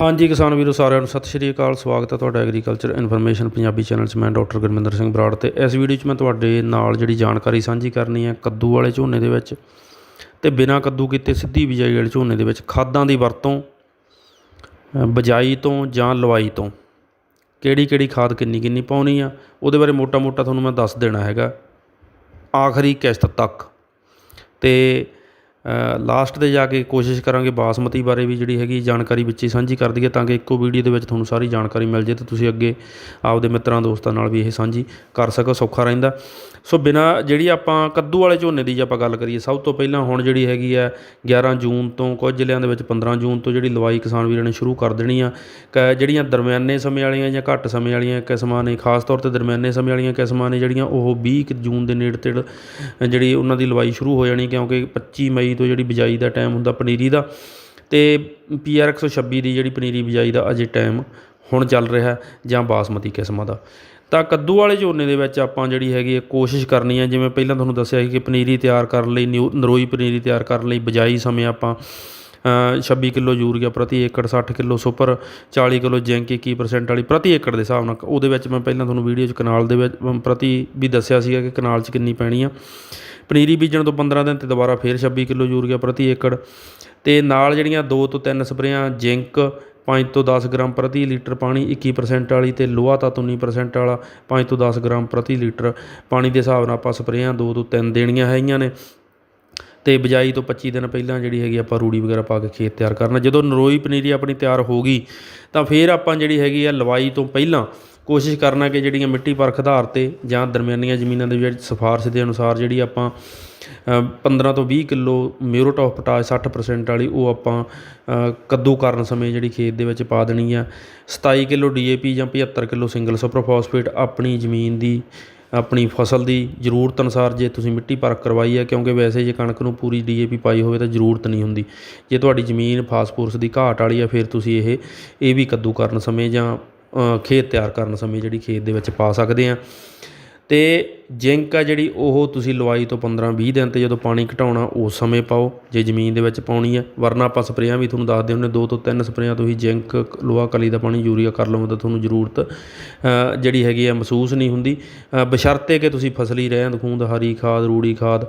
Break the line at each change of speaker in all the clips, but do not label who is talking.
ਹਾਂਜੀ ਕਿਸਾਨ ਵੀਰੋ ਸਾਰਿਆਂ ਨੂੰ ਸਤਿ ਸ਼੍ਰੀ ਅਕਾਲ ਸਵਾਗਤ ਹੈ ਤੁਹਾਡਾ ਐਗਰੀਕਲਚਰ ਇਨਫੋਰਮੇਸ਼ਨ ਪੰਜਾਬੀ ਚੈਨਲ 'ਚ ਮੈਂ ਡਾਕਟਰ ਗੁਰਮਿੰਦਰ ਸਿੰਘ ਬਰਾੜ ਤੇ ਇਸ ਵੀਡੀਓ 'ਚ ਮੈਂ ਤੁਹਾਡੇ ਨਾਲ ਜਿਹੜੀ ਜਾਣਕਾਰੀ ਸਾਂਝੀ ਕਰਨੀ ਹੈ ਕੱਦੂ ਵਾਲੇ ਝੋਨੇ ਦੇ ਵਿੱਚ ਤੇ ਬਿਨਾਂ ਕੱਦੂ ਕੀਤੇ ਸਿੱਧੀ ਬਿਜਾਈ ਵਾਲੇ ਝੋਨੇ ਦੇ ਵਿੱਚ ਖਾਦਾਂ ਦੀ ਵਰਤੋਂ ਅ, ਬਜਾਈ ਤੋਂ ਜਾਂ ਲਵਾਈ ਤੋਂ ਕਿਹੜੀ ਕਿਹੜੀ ਖਾਦ ਕਿੰਨੀ ਕਿੰਨੀ ਪਾਉਣੀ ਆ ਉਹਦੇ ਬਾਰੇ ਮੋਟਾ-ਮੋਟਾ ਤੁਹਾਨੂੰ ਮੈਂ ਦੱਸ ਦੇਣਾ ਹੈਗਾ ਆਖਰੀ ਕਿਸ਼ਤ ਤੱਕ ਤੇ ਲਾਸਟ ਤੇ ਜਾ ਕੇ ਕੋਸ਼ਿਸ਼ ਕਰਾਂਗੇ ਬਾਸਮਤੀ ਬਾਰੇ ਵੀ ਜਿਹੜੀ ਹੈਗੀ ਜਾਣਕਾਰੀ ਵਿੱਚ ਹੀ ਸਾਂਝੀ ਕਰ ਦਈਏ ਤਾਂ ਕਿ ਇੱਕੋ ਵੀਡੀਓ ਦੇ ਵਿੱਚ ਤੁਹਾਨੂੰ ਸਾਰੀ ਜਾਣਕਾਰੀ ਮਿਲ ਜੇ ਤੇ ਤੁਸੀਂ ਅੱਗੇ ਆਪਦੇ ਮਿੱਤਰਾਂ, ਦੋਸਤਾਂ ਨਾਲ ਵੀ ਇਹ ਸਾਂਝੀ ਕਰ ਸਕੋ, ਸੌਖਾ ਰਹਿੰਦਾ। ਸੋ ਬਿਨਾ ਜਿਹੜੀ ਆਪਾਂ ਕੱਦੂ ਵਾਲੇ ਝੋਨੇ ਦੀ ਜੇ ਆਪਾਂ ਗੱਲ ਕਰੀਏ, ਸਭ ਤੋਂ ਪਹਿਲਾਂ ਹੁਣ ਜਿਹੜੀ ਹੈਗੀ ਆ 11 ਜੂਨ ਤੋਂ ਕੁਝ ਜ਼ਿਲ੍ਹਿਆਂ ਦੇ ਵਿੱਚ 15 ਜੂਨ ਤੋਂ ਜਿਹੜੀ ਲਵਾਈ ਕਿਸਾਨ ਵੀਰਾਂ ਨੇ ਸ਼ੁਰੂ ਕਰ ਦੇਣੀ ਆ। ਕ- ਜਿਹੜੀਆਂ ਦਰਮਿਆਨੇ ਸਮੇਂ ਵਾਲੀਆਂ ਜਾਂ ਘੱਟ ਸਮੇਂ ਵਾਲੀਆਂ ਕਿਸਮਾਂ ਨੇ, ਖਾਸ ਤੌਰ ਤੇ ਦਰਮਿਆਨੇ ਸਮੇਂ ਵਾਲੀਆਂ ਕਿਸਮਾਂ ਨੇ ਜਿਹੜੀਆਂ, ਉਹ 20 ਕੁ ਜੂਨ ਦੇ ਨੇੜੇ ਤੇੜ ਜਿਹੜੀ ਉਹਨਾਂ ਦੀ ਲਵਾਈ ਸ਼ੁਰੂ ਹੋ ਜਾਣੀ ਕਿਉਂਕਿ 25 ਮਈ ਤੋਂ ਜਿਹੜੀ ਬਿਜਾਈ ਦਾ ਟਾਈਮ ਹੁੰਦਾ ਪਨੀਰੀ ਦਾ। ਤੇ ਪੀਆਰ 126 ਦੀ ਜਿਹੜੀ ਪਨੀਰੀ ਬਿਜਾਈ ਦਾ ਅਜੇ ਟਾਈਮ ਹੁਣ ਚੱਲ ਰਿਹਾ ਜਾਂ ਬਾਸਮਤੀ ਕਿਸਮਾਂ ਦਾ। ਤਾਂ ਕੱਦੂ ਵਾਲੇ ਝੋਨੇ ਦੇ ਵਿੱਚ ਆਪਾਂ ਜਿਹੜੀ ਹੈਗੀ ਹੈ ਕੋਸ਼ਿਸ਼ ਕਰਨੀ ਹੈ ਜਿਵੇਂ ਪਹਿਲਾਂ ਤੁਹਾਨੂੰ ਦੱਸਿਆ ਸੀ ਕਿ ਪਨੀਰੀ ਤਿਆਰ ਕਰਨ ਲਈ ਨਿਊ- ਨਰੋਈ ਪਨੀਰੀ ਤਿਆਰ ਕਰਨ ਲਈ ਬਿਜਾਈ ਸਮੇਂ ਆਪਾਂ ਅ, 26 ਕਿਲੋ ਯੂਰੀਆ ਪ੍ਰਤੀ ਏਕੜ 60 ਕਿਲੋ ਸੁਪਰ 40 ਕਿਲੋ ਜ਼ਿੰਕ 21% ਵਾਲੀ ਪ੍ਰਤੀ ਏਕੜ ਦੇ ਹਿਸਾਬ ਨਾਲ। ਉਹਦੇ ਵਿੱਚ ਮੈਂ ਪਹਿਲਾਂ ਤੁਹਾਨੂੰ ਵੀਡੀਓ 'ਚ ਕਨਾਲ ਦੇ ਵਿੱਚ ਪ੍ਰਤੀ ਵੀ ਦੱਸਿਆ ਸੀਗਾ ਕਿ ਕਨਾਲ 'ਚ ਕਿੰਨੀ ਪੈਣੀ ਆ। ਪਨੀਰੀ ਬੀਜਣ ਤੋਂ 15 ਦਿਨ ਤੇ ਦੁਬਾਰਾ ਫੇਰ 26 ਕਿਲੋ ਯੂਰੀਆ ਪ੍ਰਤੀ ਏਕੜ। ਤੇ ਨਾਲ ਜਿਹੜੀਆਂ 2 ਤੋਂ 3 ਸਪਰੇਆਂ ਜ਼ਿੰਕ 5 ਤੋਂ 10 ਗ੍ਰਾਮ ਪ੍ਰਤੀ ਲੀਟਰ ਪਾਣੀ 21% ਵਾਲੀ ਤੇ ਲੋਹਾ ਤੱਤ 19% ਵਾਲਾ 5 ਤੋਂ 10 ਗ੍ਰਾਮ ਪ੍ਰਤੀ ਲੀਟਰ ਪਾਣੀ ਦੇ ਹਿਸਾਬ ਨਾਲ ਆਪਾਂ ਸਪਰੇਆਂ 2 ਤੋਂ 3 ਦੇਣੀਆਂ ਹੈਗੀਆਂ ਨੇ। ਤੇ ਬਿਜਾਈ ਤੋਂ 25 ਦਿਨ ਪਹਿਲਾਂ ਜਿਹੜੀ ਹੈਗੀ ਆਪਾਂ ਰੂੜੀ ਵਗੈਰਾ ਪਾ ਕੇ ਖੇਤ ਤਿਆਰ ਕਰਨਾ। ਜਦੋਂ ਨਰੋਈ ਪਨੀਰੀ ਆਪਣੀ ਤਿਆਰ ਹੋ ਗਈ ਤਾਂ ਫਿਰ ਆਪਾਂ ਜਿਹੜੀ ਹੈਗੀ ਆ ਲਵਾਈ ਤੋਂ ਪਹਿਲਾਂ ਕੋਸ਼ਿਸ਼ ਕਰਨਾ ਕਿ ਜਿਹੜੀਆਂ ਮਿੱਟੀ ਪਰਖ ਆਧਾਰ ਤੇ ਜਾਂ ਦਰਮਿਆਨੀਆਂ ਜ਼ਮੀਨਾਂ ਦੇ ਵਿੱਚ ਸਿਫਾਰਸ਼ ਦੇ ਅਨੁਸਾਰ ਜਿਹੜੀ ਆਪਾਂ ਅ, 15 ਤੋਂ 20 ਕਿਲੋ ਮਿਊਰਟ ਆਫ ਪੋਟਾਸ਼ 60% ਵਾਲੀ ਉਹ ਆਪਾਂ ਕੱਦੂ ਕਰਨ ਸਮੇਂ ਜਿਹੜੀ ਖੇਤ ਦੇ ਵਿੱਚ ਪਾ ਦੇਣੀ ਆ। 27 ਕਿਲੋ ਡੀਏਪੀ ਜਾਂ 75 ਕਿਲੋ ਸਿੰਗਲ ਸੁਪਰ ਫਾਸਫੇਟ ਆਪਣੀ ਜ਼ਮੀਨ ਦੀ ਆਪਣੀ ਫਸਲ ਦੀ ਜ਼ਰੂਰਤ ਅਨੁਸਾਰ ਜੇ ਤੁਸੀਂ ਮਿੱਟੀ ਪਰਖ ਕਰਵਾਈ ਹੈ ਕਿਉਂਕਿ ਵੈਸੇ ਜੇ ਕਣਕ ਨੂੰ ਪੂਰੀ ਡੀਏਪੀ ਪਾਈ ਹੋਵੇ ਤਾਂ ਜ਼ਰੂਰਤ ਨਹੀਂ ਹੁੰਦੀ। ਜੇ ਤੁਹਾਡੀ ਜ਼ਮੀਨ ਫਾਸਫੋਰਸ ਦੀ ਘਾਟ ਵਾਲੀ ਹੈ ਫਿਰ ਤੁਸੀਂ ਇਹ ਇਹ ਵੀ ਕੱਦੂ ਕਰਨ ਸਮੇਂ ਜਾਂ ਖੇਤ ਤਿਆਰ ਕਰਨ ਸਮੇਂ ਜਿਹੜੀ ਖੇਤ ਦੇ ਵਿੱਚ ਪਾ ਸਕਦੇ ਆ ਤੇ ਜ਼ਿੰਕ ਆ ਜਿਹੜੀ ਉਹ ਤੁਸੀਂ ਲਵਾਈ ਤੋਂ 15-20 ਦਿਨ ਤੇ ਜਦੋਂ ਪਾਣੀ ਘਟਾਉਣਾ, ਉਸ ਸਮੇਂ ਪਾਓ, ਜੇ ਜ਼ਮੀਨ ਦੇ ਵਿੱਚ ਪਾਉਣੀ ਹੈ ਵਰਨਾ ਆਪਾਂ ਸਪਰੇਆਂ ਵੀ ਤੁਹਾਨੂੰ ਦੱਸਦੇ ਹੁੰਦੇ, ਦੋ ਤੋਂ ਤਿੰਨ ਸਪਰੇਆਂ ਤੁਸੀਂ ਜ਼ਿੰਕ, ਲੋਹਾ, ਕਲੀ ਦਾ ਪਾਣੀ, ਯੂਰੀਆ ਕਰ ਲਵੋ ਤਾਂ ਤੁਹਾਨੂੰ ਜ਼ਰੂਰਤ ਜਿਹੜੀ ਹੈਗੀ ਆ, ਮਹਿਸੂਸ ਨਹੀਂ ਹੁੰਦੀ। ਬਸ਼ਰਤੇ ਕਿ ਤੁਸੀਂ ਫਸਲੀ ਰਹਿੰਦ ਖੂੰਦ ਹਰੀ ਖਾਦ, ਰੂੜੀ ਖਾਦ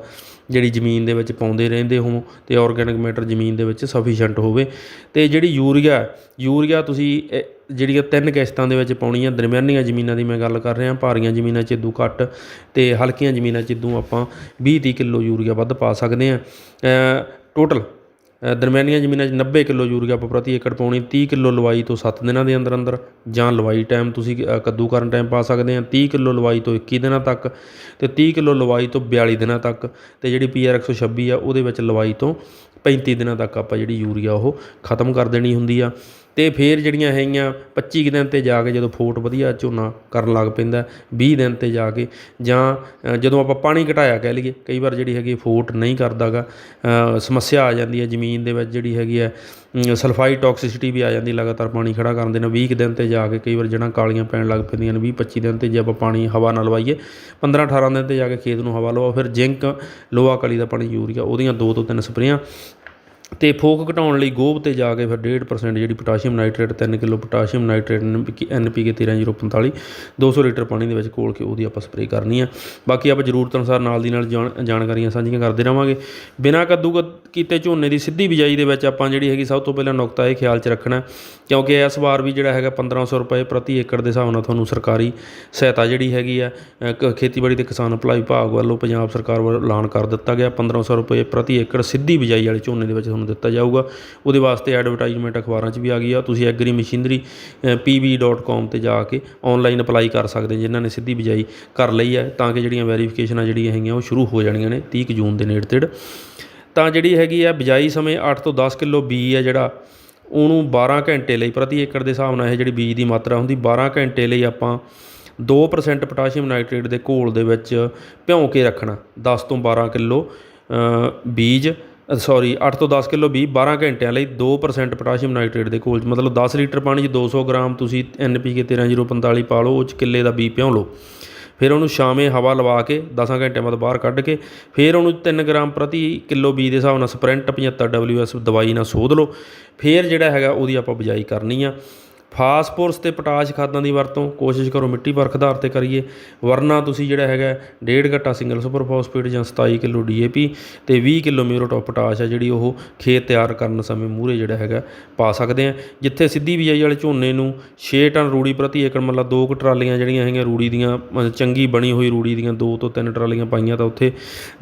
ਜਿਹੜੀ ਜ਼ਮੀਨ ਦੇ ਵਿੱਚ ਪਾਉਂਦੇ ਰਹਿੰਦੇ ਹੋ ਅਤੇ ਔਰਗੈਨਿਕ ਮੈਟਰ ਜ਼ਮੀਨ ਦੇ ਵਿੱਚ ਸਫੀਸ਼ੈਂਟ ਹੋਵੇ। ਅਤੇ ਜਿਹੜੀ ਯੂਰੀਆ ਯੂਰੀਆ ਤੁਸੀਂ ਜਿਹੜੀਆਂ ਤਿੰਨ ਕਿਸ਼ਤਾਂ ਦੇ ਵਿੱਚ ਪਾਉਣੀ ਆ ਦਰਮਿਆਨੀਆਂ ਜ਼ਮੀਨਾਂ ਦੀ ਮੈਂ ਗੱਲ ਕਰ ਰਿਹਾ, ਭਾਰੀਆਂ ਜ਼ਮੀਨਾਂ 'ਚ ਇਦੋਂ ਘੱਟ ਅਤੇ ਹਲਕੀਆਂ ਜ਼ਮੀਨਾਂ 'ਚ ਇਦੋਂ ਆਪਾਂ ਵੀਹ ਤੀਹ ਕਿਲੋ ਯੂਰੀਆ ਵੱਧ ਪਾ ਸਕਦੇ ਹਾਂ। ਟੋਟਲ ਦਰਮਿਆਨੀਆਂ ਜ਼ਮੀਨਾਂ 'ਚ 90 ਕਿਲੋ ਯੂਰੀਆ ਆਪਾਂ ਪ੍ਰਤੀ ਏਕੜ ਪਾਉਣੀ 30 ਕਿਲੋ ਲਵਾਈ ਤੋਂ 7 ਦਿਨਾਂ ਦੇ ਅੰਦਰ ਅੰਦਰ, ਜਾਂ ਲਵਾਈ ਟਾਈਮ ਤੁਸੀਂ ਕੱਦੂ ਕਰਨ ਟਾਈਮ ਪਾ ਸਕਦੇ ਆ 30 ਕਿਲੋ ਲਵਾਈ ਤੋਂ 21 ਦਿਨਾਂ ਤੱਕ ਤੇ 30 ਕਿਲੋ ਲਵਾਈ ਤੋਂ 42 ਦਿਨਾਂ ਤੱਕ ਤੇ ਜਿਹੜੀ ਪੀਆਰ 126 ਆ, ਉਹਦੇ ਵਿੱਚ ਲਵਾਈ ਤੋਂ 35 ਦਿਨਾਂ ਤੱਕ ਆਪਾਂ ਜਿਹੜੀ ਯੂਰੀਆ ਉਹ ਖਤਮ ਕਰ ਦੇਣੀ ਹੁੰਦੀ ਆ। ਅਤੇ ਫਿਰ ਜਿਹੜੀਆਂ ਹੈਗੀਆਂ 25 ਕੁ ਦਿਨ ਤੇ ਜਾ ਕੇ ਜਦੋਂ ਫੋਟ ਵਧੀਆ ਝੋਨਾ ਕਰਨ ਲੱਗ ਪੈਂਦਾ, ਵੀਹ ਦਿਨ ਤੇ ਜਾ ਕੇ ਜਾਂ ਜਦੋਂ ਆਪਾਂ ਪਾਣੀ ਘਟਾਇਆ ਕਹਿ ਲਈਏ, ਕਈ ਵਾਰ ਜਿਹੜੀ ਹੈਗੀ ਫੋਟ ਨਹੀਂ ਕਰਦਾ ਗਾ ਸਮੱਸਿਆ ਆ ਜਾਂਦੀ ਹੈ ਜ਼ਮੀਨ ਦੇ ਵਿੱਚ ਜਿਹੜੀ ਹੈਗੀ ਹੈ ਸਲਫਾਈ ਟੌਕਸਿਸਿਟੀ ਵੀ ਆ ਜਾਂਦੀ, ਲਗਾਤਾਰ ਪਾਣੀ ਖੜਾ ਕਰਨ ਦੇ ਨਾਲ 20 ਕੁ ਦਿਨ ਤੇ ਜਾ ਕੇ ਕਈ ਵਾਰ ਜੜ੍ਹਾਂ ਕਾਲੀਆਂ ਪੈਣ ਲੱਗ ਪੈਂਦੀਆਂ ਨੇ, ਵੀਹ ਪੱਚੀ ਦਿਨ ਤੇ ਜੇ ਆਪਾਂ ਪਾਣੀ ਹਵਾ ਨਾਲ ਲਵਾਈਏ 15 18 ਦਿਨ ਤੇ ਜਾ ਕੇ ਖੇਤ ਨੂੰ ਹਵਾ ਲਵਾਓ, ਫਿਰ ਜ਼ਿੰਕ ਲੋਹਾ ਕਲੀ ਦਾ ਪਾਣੀ ਯੂਰੀਆ, ਉਹਦੀਆਂ ਦੋ ਤੋਂ ਤਿੰਨ ਸਪਰੇਆਂ ਤੇ ਫੋਕ ਘਟਾਉਣ ਲਈ ਗੋਭ ਤੇ ਜਾ ਕੇ ਫਿਰ 1.5% ਜਿਹੜੀ potassium nitrate 3 kilo potassium nitrate NPK 13045 200 litre ਪਾਣੀ ਦੇ ਵਿੱਚ ਘੋਲ ਕੇ ਉਹਦੀ ਆਪਾਂ ਸਪਰੇਅ ਕਰਨੀ ਆ। ਬਾਕੀ ਆਪਾਂ ਜ਼ਰੂਰਤ ਅਨੁਸਾਰ ਨਾਲ ਦੀ ਨਾਲ ਜਾਣ- ਜਾਣਕਾਰੀਆਂ ਸਾਂਝੀਆਂ ਕਰਦੇ ਰਵਾਂਗੇ। ਬਿਨਾਂ ਕੱਦੂ ਕੀਤੇ ਝੋਨੇ ਦੀ ਸਿੱਧੀ ਬਿਜਾਈ ਦੇ ਵਿੱਚ ਆਪਾਂ ਜਿਹੜੀ ਹੈਗੀ ਸਭ ਤੋਂ ਪਹਿਲਾਂ ਨੁਕਤਾ ਇਹ ਖਿਆਲ 'ਚ ਰੱਖਣਾ, ਕਿਉਂਕਿ ਇਸ ਵਾਰ ਵੀ ਜਿਹੜਾ ਹੈਗਾ 1500 ਰੁਪਏ ਪ੍ਰਤੀ ਏਕੜ ਦੇ ਹਿਸਾਬ ਨਾਲ ਤੁਹਾਨੂੰ ਸਰਕਾਰੀ ਸਹਾਇਤਾ ਜਿਹੜੀ ਹੈਗੀ ਆ ਕ- ਖੇਤੀਬਾੜੀ ਤੇ ਕਿਸਾਨ ਭਲਾਈ ਵਿਭਾਗ ਵੱਲੋਂ ਪੰਜਾਬ ਸਰਕਾਰ ਵੱਲੋਂ ਐਲਾਨ ਕਰ ਦਿੱਤਾ ਗਿਆ। 1500 ਰੁਪਏ ਪ੍ਰਤੀ ਏਕੜ ਸਿੱਧੀ ਬਿਜਾਈ ਵਾਲੇ ਝੋਨੇ ਦੇ ਵਿੱਚ ਤੁਹਾਨੂੰ ਦਿੱਤਾ ਜਾਊਗਾ। ਉਹਦੇ ਵਾਸਤੇ ਐਡਵਰਟਾਈਜ਼ਮੈਂਟ ਅਖਬਾਰਾਂ 'ਚ ਵੀ ਆ ਗਈ ਆ। ਤੁਸੀਂ ਐਗਰੀ ਮਸ਼ੀਨਰੀ pb.com ਤੇ ਜਾ ਕੇ ਆਨਲਾਈਨ ਅਪਲਾਈ ਕਰ ਸਕਦੇ ਜਿਨ੍ਹਾਂ ਨੇ ਸਿੱਧੀ ਬਿਜਾਈ ਕਰ ਲਈ ਹੈ, ਤਾਂ ਕਿ ਜਿਹੜੀਆਂ ਵੈਰੀਫਿਕੇਸ਼ਨਾਂ ਜਿਹੜੀਆਂ ਹੈਗੀਆਂ ਉਹ ਸ਼ੁਰੂ ਹੋ ਜਾਣੀਆਂ ਨੇ 30 ਕੁ ਜੂਨ ਦੇ ਨੇੜੇ ਤੇੜ। ਤਾਂ ਜਿਹੜੀ ਹੈਗੀ ਆ, ਬਿਜਾਈ ਸਮੇਂ 8 ਤੋਂ 10 ਕਿਲੋ ਬੀ ਹੈ ਜਿਹੜਾ, ਉਹਨੂੰ 12 ਘੰਟੇ ਲਈ ਪ੍ਰਤੀ ਏਕੜ ਦੇ ਹਿਸਾਬ ਨਾਲ ਇਹ ਜਿਹੜੀ ਬੀਜ ਦੀ ਮਾਤਰਾ ਹੁੰਦੀ 12 ਘੰਟੇ ਲਈ ਆਪਾਂ 2% ਪੋਟਾਸ਼ੀਅਮ ਨਾਈਟ੍ਰੇਟ ਦੇ ਘੋਲ ਦੇ ਵਿੱਚ ਭਿਉਂ ਕੇ ਰੱਖਣਾ 10 ਤੋਂ 12 ਕਿਲੋ ਬੀਜ। ਸੌਰੀ 8 ਤੋਂ 10 ਕਿਲੋ ਬੀਜ 12 ਘੰਟਿਆਂ ਲਈ 2% ਪੋਟਾਸ਼ੀਅਮ ਨਾਈਟ੍ਰੇਟ ਦੇ ਘੋਲ 'ਚ। ਮਤਲਬ 10 ਲੀਟਰ ਪਾਣੀ 'ਚ 200 ਗ੍ਰਾਮ ਤੁਸੀਂ ਐਨਪੀਕੇ 13045 ਪਾ ਲਓ, ਉਹ 'ਚ ਕਿੱਲੇ ਦਾ ਬੀ ਭਿਉਂ ਲਓ। ਫਿਰ ਉਹਨੂੰ ਸ਼ਾਮੇ ਹਵਾ ਲਵਾ ਕੇ 10 ਘੰਟਿਆਂ ਬਾਅਦ ਬਾਹਰ ਕੱਢ ਕੇ ਫਿਰ ਉਹਨੂੰ 3 ਗ੍ਰਾਮ ਪ੍ਰਤੀ ਕਿਲੋ ਬੀ ਦੇ ਹਿਸਾਬ ਨਾਲ ਸਪ੍ਰਿੰਟ 75 ਡਬਲਯੂਐਸ ਦਵਾਈ ਨਾਲ ਸੋਧ ਲਓ। ਫਿਰ ਜਿਹੜਾ ਹੈਗਾ ਉਹਦੀ ਆਪਾਂ ਬਿਜਾਈ ਕਰਨੀ ਆ। ਫਾਸਫੋਰਸ ਤੇ ਪੋਟਾਸ਼ ਖਾਦਾਂ ਦੀ ਵਰਤੋਂ, ਕੋਸ਼ਿਸ਼ ਕਰੋ ਮਿੱਟੀ ਪਰਖ ਆਧਾਰ ਤੇ ਕਰੀਏ। ਵਰਨਾ ਤੁਸੀਂ ਜਿਹੜਾ ਹੈਗਾ, ਡੇਢ ਘੱਟਾ ਸਿੰਗਲ ਸੁਪਰ ਫਾਸਫੇਟ ਜਾਂ 27 ਕਿਲੋ ਡੀਏਪੀ ਤੇ 20 ਕਿਲੋ ਮਿਊਰੋਟਾਪ ਪੋਟਾਸ਼ ਆ ਜਿਹੜੀ ਉਹ ਖੇਤ ਤਿਆਰ ਕਰਨ ਸਮੇਂ ਮੂਹਰੇ ਜਿਹੜਾ ਹੈਗਾ ਪਾ ਸਕਦੇ ਆ। ਜਿੱਥੇ ਸਿੱਧੀ ਬਿਜਾਈ ਵਾਲੇ ਝੋਨੇ ਨੂੰ 6 ਟਨ ਰੂੜੀ ਪ੍ਰਤੀ ਏਕੜ ਮਤਲਬ ਦੋ ਕੁ ਟਰਾਲੀਆਂ ਜਿਹੜੀਆਂ ਹੈਗੀਆਂ ਰੂੜੀ ਦੀਆਂ ਚੰਗੀ ਬਣੀ ਹੋਈ ਰੂੜੀ ਦੀਆਂ ਦੋ ਤੋਂ ਤਿੰਨ ਟਰਾਲੀਆਂ ਪਾਈਆਂ ਤਾਂ ਉੱਥੇ।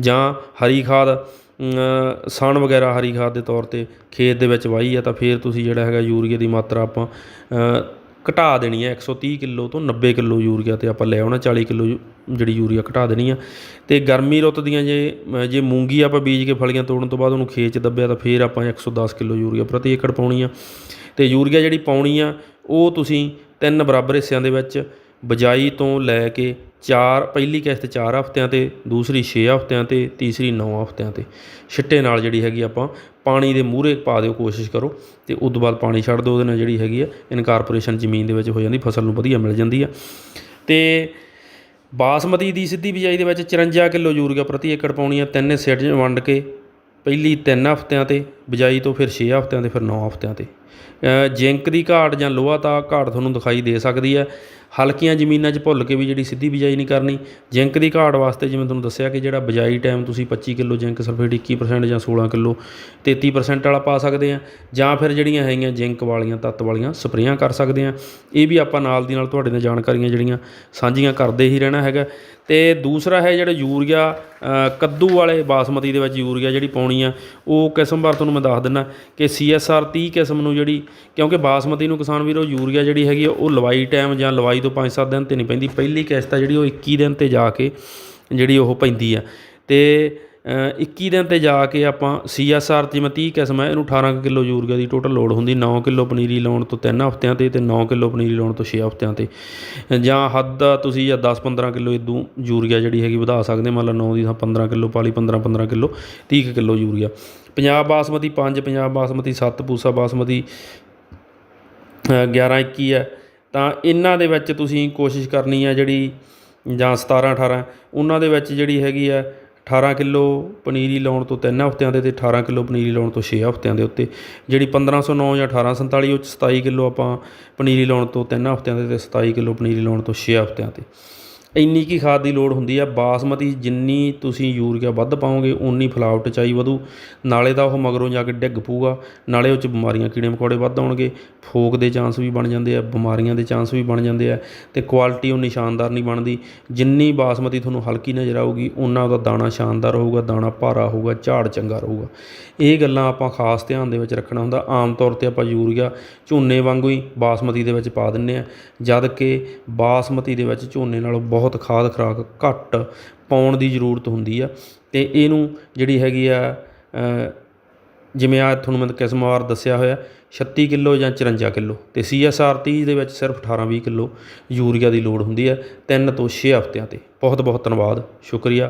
ਜਾਂ ਹਰੀ ਖਾਦ ਸਣ ਵਗੈਰਾ ਹਰੀ ਖਾਦ ਦੇ ਤੌਰ ਤੇ ਖੇਤ ਦੇ ਵਿੱਚ ਵਾਹੀ ਆ ਤਾਂ ਫਿਰ ਤੁਸੀਂ ਜਿਹੜਾ ਹੈਗਾ ਯੂਰੀਆ ਦੀ ਮਾਤਰਾ ਆਪਾਂ ਘਟਾ ਦੇਣੀ ਹੈ 130 ਕਿਲੋ ਤੋਂ 90 ਕਿਲੋ ਯੂਰੀਆ ਤੇ ਆਪਾਂ ਲੈ ਆਉਣਾ 40 ਕਿਲੋ ਜਿਹੜੀ ਯੂਰੀਆ ਘਟਾ ਦੇਣੀ ਆ। ਅਤੇ ਗਰਮੀ ਰੁੱਤ ਦੀਆਂ ਜੇ ਜੇ ਮੂੰਗੀ ਆਪਾਂ ਬੀਜ ਕੇ ਫਲੀਆਂ ਤੋੜਨ ਤੋਂ ਬਾਅਦ ਉਹਨੂੰ ਖੇਤ 'ਚ ਦੱਬਿਆ ਤਾਂ ਫਿਰ ਆਪਾਂ 110 ਕਿਲੋ ਯੂਰੀਆ ਪ੍ਰਤੀ ਏਕੜ ਪਾਉਣੀ ਆ। ਅਤੇ ਯੂਰੀਆ ਜਿਹੜੀ ਪਾਉਣੀ ਆ, ਉਹ ਤੁਸੀਂ ਤਿੰਨ ਬਰਾਬਰ ਹਿੱਸਿਆਂ ਦੇ ਵਿੱਚ ਬਿਜਾਈ ਤੋਂ ਲੈ ਕੇ ਚਾਰ, ਪਹਿਲੀ ਕਿਸ਼ਤ 4 ਹਫ਼ਤਿਆਂ ਤੇ, ਦੂਸਰੀ 6 ਹਫ਼ਤਿਆਂ ਤੇ, ਤੀਸਰੀ 9 ਹਫ਼ਤਿਆਂ ਤੇ। ਛਿੱਟੇ ਨਾਲ ਜਿਹੜੀ ਹੈਗੀ ਆਪਾਂ ਪਾਣੀ ਦੇ ਮੂਹਰੇ ਪਾ ਦਿਓ, ਕੋਸ਼ਿਸ਼ ਕਰੋ ਤੇ ਉਸ ਤੋਂ ਬਾਅਦ ਪਾਣੀ ਛੱਡ ਦਿਓ, ਉਹਦੇ ਨਾਲ ਜਿਹੜੀ ਹੈਗੀ ਆ ਇਨਕਾਰਪੋਰੇਸ਼ਨ ਜ਼ਮੀਨ ਦੇ ਵਿੱਚ ਹੋ ਜਾਂਦੀ, ਫਸਲ ਨੂੰ ਵਧੀਆ ਮਿਲ ਜਾਂਦੀ ਆ। ਤੇ ਬਾਸਮਤੀ ਦੀ ਸਿੱਧੀ ਬਿਜਾਈ ਦੇ ਵਿੱਚ 54 ਕਿਲੋ ਯੂਰੀਆ ਪ੍ਰਤੀ ਏਕੜ ਪਾਉਣੀ ਆ, ਤਿੰਨ ਹਿੱਸੇ ਵੰਡ ਕੇ, ਪਹਿਲੀ 3 ਹਫ਼ਤਿਆਂ ਤੇ ਬਿਜਾਈ ਤੋਂ ਫਿਰ 6 ਹਫ਼ਤਿਆਂ ਤੇ, ਫਿਰ 9 ਹਫ਼ਤਿਆਂ ਤੇ। ਜਿੰਕ ਦੀ ਘਾਟ ਜਾਂ ਲੋਹਾ ਤਾਂ ਘਾਟ ਤੁਹਾਨੂੰ ਦਿਖਾਈ ਦੇ ਸਕਦੀ ਹੈ। ਹਲਕੀਆਂ ਜ਼ਮੀਨਾਂ 'ਚ ਭੁੱਲ ਕੇ ਵੀ ਜਿਹੜੀ ਸਿੱਧੀ ਬਿਜਾਈ ਨਹੀਂ ਕਰਨੀ। ਜਿੰਕ ਦੀ ਘਾਟ ਵਾਸਤੇ ਜਿਵੇਂ ਤੁਹਾਨੂੰ ਦੱਸਿਆ ਕਿ ਜਿਹੜਾ ਬਿਜਾਈ ਟਾਈਮ ਤੁਸੀਂ 25 ਕਿਲੋ ਜਿੰਕ ਸਲਫੇਟ 21% ਜਾਂ 16 ਕਿਲੋ 33% ਵਾਲਾ ਪਾ ਸਕਦੇ ਆ ਜਾਂ ਫਿਰ ਜਿਹੜੀਆਂ ਹੈਗੀਆਂ ਜਿੰਕ ਵਾਲੀਆਂ, ਤੱਤ ਵਾਲੀਆਂ ਸਪਰੇਆਂ ਕਰ ਸਕਦੇ ਆ ਇਹ ਵੀ ਆਪਾਂ ਨਾਲ ਦੀ ਨਾਲ ਤੁਹਾਡੇ ਨਾਲ ਜਾਣਕਾਰੀਆਂ ਜਿਹੜੀਆਂ ਸਾਂਝੀਆਂ ਕਰਦੇ ਹੀ ਰਹਿਣਾ ਹੈਗਾ। ਤੇ ਦੂਸਰਾ ਹੈ ਜਿਹੜਾ ਯੂਰੀਆ ਕੱਦੂ ਵਾਲੇ ਬਾਸਮਤੀ ਦੇ ਵਿੱਚ ਯੂਰੀਆ ਜਿਹੜੀ ਪਾਉਣੀ ਆ, ਉਹ ਕਿਸਮ ਬਾਰ ਤੁਹਾਨੂੰ ਮੈਂ ਦੱਸ ਦਿੰਦਾ, ਕਿ CSR 30 ਕਿਸਮ ਨੂੰ ਜਿਹੜੀ, ਕਿਉਂਕਿ ਬਾਸਮਤੀ ਨੂੰ ਕਿਸਾਨ ਵੀਰੋ ਯੂਰੀਆ ਜਿਹੜੀ ਹੈਗੀ ਆ, ਉਹ ਲਵਾਈ ਟਾਈਮ ਜਾਂ ਲਵਾਈ ਤੋਂ 5-7 ਦਿਨ ਤੇ ਨਹੀਂ ਪੈਂਦੀ, ਪਹਿਲੀ ਕਿਸ਼ਤ ਆ ਜਿਹੜੀ ਉਹ 21 ਦਿਨ ਤੇ ਜਾ ਕੇ ਜਿਹੜੀ ਉਹ ਪੈਂਦੀ ਆ। ਤੇ 21 ਦਿਨ ਤੇ ਜਾ ਕੇ ਆਪਾਂ ਸੀਐਸਆਰ ਤੇ ਮੈਂ 30 ਕਿਸਮ ਹੈ, ਇਹਨੂੰ 18 ਕੁ ਕਿਲੋ ਯੂਰੀਆ ਦੀ ਟੋਟਲ ਲੋਡ ਹੁੰਦੀ 9 ਕਿਲੋ ਪਨੀਰੀ ਲਾਉਣ ਤੋਂ 3 ਹਫ਼ਤਿਆਂ ਤੇ ਤੇ 9 ਕਿਲੋ ਪਨੀਰੀ ਲਾਉਣ ਤੋਂ 6 ਹਫ਼ਤਿਆਂ ਤੇ। ਜਾਂ ਹੱਦ ਤੁਸੀਂ ਜਾਂ 10-15 ਕਿਲੋ ਇਦੋਂ ਯੂਰੀਆ ਜਿਹੜੀ ਹੈਗੀ ਵਧਾ ਸਕਦੇ, ਮੰਨ ਲਓ 9 ਦੀ ਥਾਂ 15 ਕਿਲੋ, ਪਾਲੀ 15-15 ਕਿਲੋ 30 ਕੁ ਕਿਲੋ ਯੂਰੀਆ। ਪੰਜਾਬ ਬਾਸਮਤੀ 5 ਪੰਜਾਬ ਬਾਸਮਤੀ 7 ਪੂਸਾ ਬਾਸਮਤੀ 11 21 ਹੈ। ਤਾਂ ਇਹਨਾਂ ਦੇ ਵਿੱਚ ਤੁਸੀਂ ਕੋਸ਼ਿਸ਼ ਕਰਨੀ ਹੈ ਜਿਹੜੀ ਜਾਂ 17 18 ਉਹਨਾਂ ਦੇ ਵਿੱਚ ਜਿਹੜੀ ਹੈਗੀ ਆ 18 ਕਿਲੋ ਪਨੀਰੀ ਲਾਉਣ ਤੋਂ 3 ਹਫ਼ਤਿਆਂ ਦੇ ਅਤੇ ਅਠਾਰਾਂ ਕਿਲੋ ਪਨੀਰੀ ਲਾਉਣ ਤੋਂ ਛੇ ਹਫ਼ਤਿਆਂ ਦੇ ਉੱਤੇ, ਜਿਹੜੀ 1509 ਜਾਂ 1847 ਉਹ 'ਚ 27 ਕਿਲੋ ਆਪਾਂ ਪਨੀਰੀ ਲਾਉਣ ਤੋਂ 3 ਹਫ਼ਤਿਆਂ ਦੇ ਅਤੇ 27 ਕਿਲੋ ਪਨੀਰੀ ਲਾਉਣ ਤੋਂ ਛੇ ਹਫ਼ਤਿਆਂ ਤੇ। ਇੰਨੀ ਕੀ ਖਾਦ ਦੀ ਲੋੜ ਹੁੰਦੀ ਆ? ਬਾਸਮਤੀ ਜਿੰਨੀ ਤੁਸੀਂ ਯੂਰੀਆ ਵੱਧ ਪਾਓਗੇ ਉਨੀ ਫਲਾਵਟ ਚਾਈ ਵਧੂ। ਨਾਲੇ ਤਾਂ ਉਹ ਮਗਰੋਂ ਜਾ ਕੇ ਡਿੱਗ ਪੂਗਾ ਨਾਲੇ ਉਹ ਚ ਬਿਮਾਰੀਆਂ ਕੀੜੇ ਮਕੌੜੇ ਵੱਧ ਆਉਣਗੇ। ਫੋਕ ਦੇ ਚਾਂਸ ਵੀ ਬਣ ਜਾਂਦੇ ਆ, ਬਿਮਾਰੀਆਂ ਦੇ ਚਾਂਸ ਵੀ ਬਣ ਜਾਂਦੇ ਆ ਤੇ ਕੁਆਲਿਟੀ ਉਨੀ ਸ਼ਾਨਦਾਰ ਨਹੀਂ ਬਣਦੀ। ਜਿੰਨੀ ਬਾਸਮਤੀ ਤੁਹਾਨੂੰ ਹਲਕੀ ਨਜ਼ਰ ਆਊਗੀ ਉਨਾ ਉਹਦਾ ਦਾਣਾ ਸ਼ਾਨਦਾਰ ਹੋਊਗਾ, ਦਾਣਾ ਭਾਰਾ ਹੋਊਗਾ, ਝਾੜ ਚੰਗਾ ਰਹੂਗਾ। ਇਹ ਗੱਲਾਂ ਆਪਾਂ ਖਾਸ ਧਿਆਨ ਦੇ ਵਿੱਚ ਰੱਖਣਾ ਹੁੰਦਾ। ਆਮ ਤੌਰ ਤੇ ਆਪਾਂ ਯੂਰੀਆ ਝੋਨੇ ਵਾਂਗੂ ਹੀ ਬਾਸਮਤੀ ਦੇ ਵਿੱਚ ਪਾ ਦਿੰਨੇ ਆ। ਜਦ ਕਿ ਬਾਸਮਤੀ ਦੇ ਵਿੱਚ ਝੋਨੇ ਨਾਲੋਂ ਬਹੁਤ ਖਾਦ ਖੁਰਾਕ ਘੱਟ ਪਾਉਣ ਦੀ ਜ਼ਰੂਰਤ ਹੁੰਦੀ ਆ ਤੇ ਇਹਨੂੰ ਜਿਹੜੀ ਹੈਗੀ ਆ ਜਿਵੇਂ ਆ ਤੁਹਾਨੂੰ ਮੈਂ ਕਿਸਮਵਾਰ ਦੱਸਿਆ ਹੋਇਆ 36 ਕਿਲੋ ਜਾਂ 54 ਕਿਲੋ ਤੇ CSR 30 ਦੇ ਵਿੱਚ ਸਿਰਫ 18-20 ਕਿਲੋ ਯੂਰੀਆ ਦੀ ਲੋੜ ਹੁੰਦੀ ਹੈ 3 ਤੋਂ 6 ਹਫ਼ਤਿਆਂ ਤੇ। ਬਹੁਤ ਬਹੁਤ ਧੰਨਵਾਦ, ਸ਼ੁਕਰੀਆ।